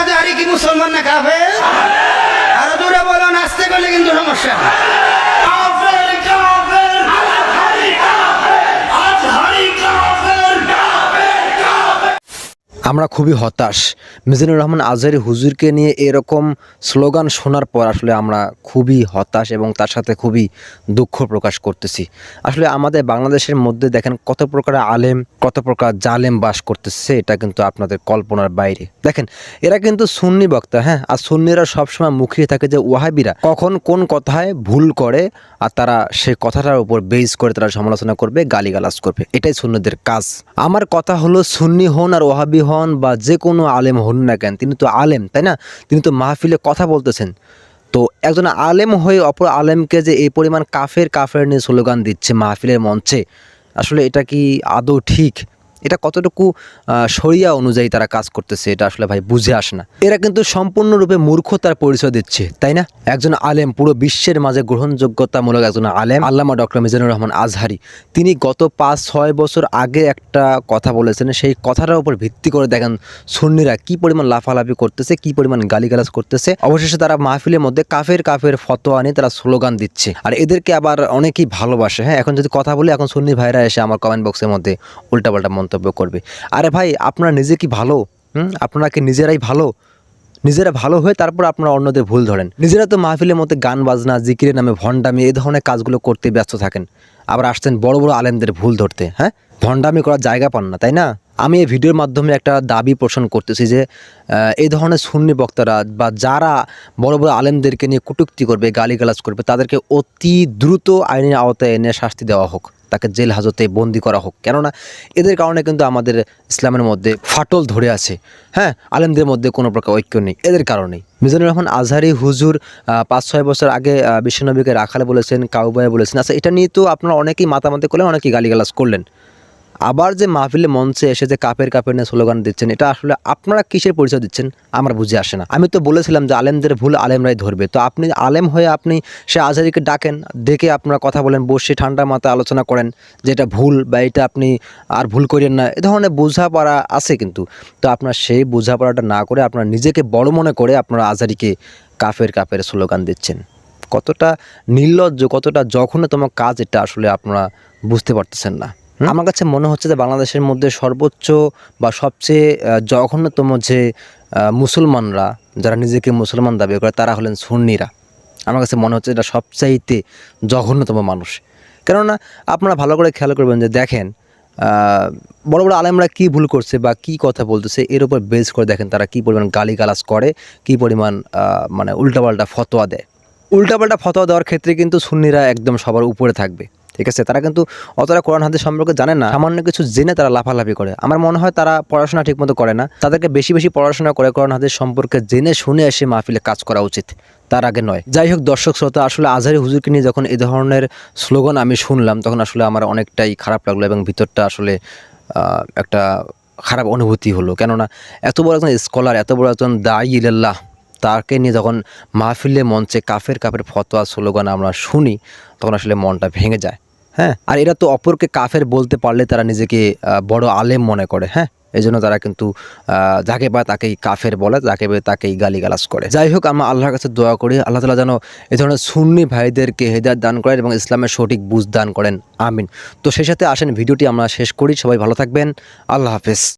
আজহারি কি মুসলমান না কাফের? আরও দূরে বলো নাচতে গেলে কিন্তু সমস্যা। আমরা খুবই হতাশ। মিজানুর রহমান আজহারি হুজুরকে নিয়ে এরকম স্লোগান শোনার পর আসলে আমরা খুবই হতাশ এবং তার সাথে খুবই দুঃখ প্রকাশ করতেছি। আসলে আমাদের বাংলাদেশের মধ্যে দেখেন কত প্রকার আলেম, কত প্রকার জালেম বাস করতেছে, এটা কিন্তু আপনাদের কল্পনার বাইরে। দেখেন, এরা কিন্তু সুন্নি বক্তা হ্যাঁ? আর সুন্নিরা সবসময় মুখিয়ে থাকে যে ওয়াহাবিরা। কখন কোন কথায় ভুল করে আর তারা সেই কথাটার উপর বেস করে তারা সমালোচনা করবে, গালিগালাজ করবে। এটাই সুন্নিদের কাজ। আমার কথা হলো, সুন্নি হন আর ওয়াহাবি হন বা যে কোনো আলেম হন না কেন, তিনি তো আলেম, তাই না? তিনি তো মাহফিলে কথা বলতেছেন। তো একজন আলেম হয়ে অপর আলেমকে যে এই পরিমাণ কাফের কাফের নিয়ে স্লোগান দিচ্ছে মাহফিলের মঞ্চে, আসলে এটা কি আদৌ ঠিক? এটা কতটুকু শরিয়া অনুযায়ী তারা কাজ করতেছে এটা আসলে ভাই বুঝে আসে না। এরা কিন্তু সম্পূর্ণরূপে মূর্খতার পরিচয় দিচ্ছে, তাই না? একজন আলেম, পুরো বিশ্বের মাঝে গ্রহণযোগ্যতামূলক একজন আলেম, আল্লামা ডক্টর মিজানুর রহমান আজহারি। তিনি গত পাঁচ, ছয় বছর আগে একটা কথা বলেছেন, সেই কথাটার উপর ভিত্তি করে দেখেন সুন্নিরা কি পরিমাণ লাফালাফি করতেছে, কি পরিমাণ গালিগালাজ করতেছে। অবশেষে তারা মাহফিলের মধ্যে কাফের কাফের ফতোয়া নিয়ে তারা স্লোগান দিচ্ছে। আর এদেরকে আবার অনেকেই ভালোবাসে হ্যাঁ? এখন যদি কথা বলি, এখন সুন্নি ভাইরা এসে আমার কমেন্ট বক্সের মধ্যে উল্টাপাল্টা মন্তব্য করবে। আরে ভাই, আপনারা নিজে কি ভালো? হুম? আপনারা কি নিজেরাই ভালো? নিজেরা ভালো হয়ে তারপর আপনারা অন্যদের ভুল ধরেন। নিজেরা তো মাহফিলের মধ্যে গান বাজনা, জিকিরের নামে ভণ্ডামি, এই ধরনের কাজগুলো করতে ব্যস্ত থাকেন। আবার আসছেন বড় বড় আলেমদের ভুল ধরতে হ্যাঁ? ভণ্ডামি করার জায়গা পান না, তাই না? আমি এই ভিডিওর মাধ্যমে একটা দাবি পোষণ করতেছি যে এই ধরনের সুন্নি বক্তারা বা যারা বড় বড় আলেমদেরকে নিয়ে কটূক্তি করবে, গালিগালাজ করবে, তাদেরকে অতি দ্রুত আইনের আওতায় এনে শাস্তি দেওয়া হোক। তাকে জেল হাজতে বন্দি করা হোক। কেননা এদের কারণে কিন্তু আমাদের ইসলামের মধ্যে ফাটল ধরে আছে। হ্যাঁ আলেমদের মধ্যে কোনো প্রকার ঐক্য নেই। এদের কারণেই। মিজানুর রহমান আজহারি হুজুর পাঁচ, ছয় বছর আগে বিশ্বনবীকে রাখালে বলেছেন, কাউবায় বলেছেন। আচ্ছা এটা নিয়ে তো আপনারা অনেকেই মাতামাতি করলেন, অনেকেই গালিগালাজ করলেন। আবার যে মাহফিলে মঞ্চে এসে যে কাপের কাপের নিয়ে স্লোগান দিচ্ছেন, এটা আসলে আপনারা কিসের পরিচয় দিচ্ছেন আমার বুঝে আসে না। আমি তো বলেছিলাম যে আলেমদের ভুল আলেমরাই ধরবে। তো আপনি আলেম হয়ে আপনি সে আজহারিকে ডাকেন, ডেকে আপনারা কথা বলেন, বসে ঠান্ডা মাথায় আলোচনা করেন যে এটা ভুল বা এটা আপনি আর ভুল করেন না। এ ধরনের বোঝাপড়া আছে কিন্তু। তো আপনার সেই বোঝাপড়াটা না করে আপনারা নিজেকে বড় মনে করে আপনারা আজহারিকে কাফের কাপের স্লোগান দিচ্ছেন। কতটা নির্লজ্জ, কতটা জঘন্যতম কাজ এটা আসলে আপনারা বুঝতে পারতেছেন না? আমার কাছে মনে হচ্ছে যে বাংলাদেশের মধ্যে সর্বোচ্চ বা সবচেয়ে জঘন্যতম যে মুসলমানরা, যারা নিজেকে মুসলমান দাবি করে, তারা হলেন সুন্নিরা। আমার কাছে মনে হচ্ছে এটা সবচাইতে জঘন্যতম মানুষ। কেননা আপনারা ভালো করে খেয়াল করবেন যে দেখেন বড় বড় আলেমরা কি ভুল করছে বা কি কথা বলতেছে, এর উপর বেস করে দেখেন তারা কি পরিমাণ গালিগালাজ করে, কি পরিমাণ মানে উল্টাপাল্টা ফতোয়া দেয়। উল্টাপাল্টা ফতোয়া দেওয়ার ক্ষেত্রে কিন্তু সুন্নিরা একদম সবার উপরে থাকবে। ঠিক আছে? তারা কিন্তু অতটা কোরআন, হাদিস সম্পর্কে জানে না। সামান্য কিছু জেনে তারা লাফালাফি করে। আমার মনে হয় তারা পড়াশোনা ঠিকমতো করে না। তাদেরকে বেশি বেশি পড়াশোনা করে কোরআন, হাদিস সম্পর্কে জেনে, শুনে এসে মাহফিলে কাজ করা উচিত। তার আগে নয়। যাই হোক, দর্শক, শ্রোতা, আসলে আজহারি হুজুরকে নিয়ে যখন এই ধরনের স্লোগান আমি শুনলাম, তখন আসলে আমার অনেকটাই খারাপ লাগল এবং ভিতরটা আসলে একটা খারাপ অনুভূতি হলো। কেননা এত বড় একজন স্কলার, এত বড় একজন দায়ী ইল্লাহ তাকে নিয়ে যখন মাহফিলে মঞ্চে কাফের কাফের ফতোয়া, স্লোগান আমরা শুনি, তখন আসলে মনটা ভেঙে যায়। হ্যাঁ? আর এরা তো অপরকে কাফের বলতে পারলে তারা নিজেকে বড় আলেম মনে করে হ্যাঁ? এই জন্য তারা কিন্তু যাকে পায় তাকেই কাফের বলে, যাকে পায় তাকেই গালিগালাজ করে। যাই হোক, আমরা আল্লাহর কাছে দোয়া করি, আল্লাহ তালা যেন এই ধরনের সুন্নি ভাইদেরকে হেদায়ত দান করেন এবং ইসলামের সঠিক বুঝ দান করেন। আমিন। তো সেই সাথে আসেন, ভিডিওটি আমরা শেষ করি, সবাই ভালো থাকবেন, আল্লাহ হাফেজ।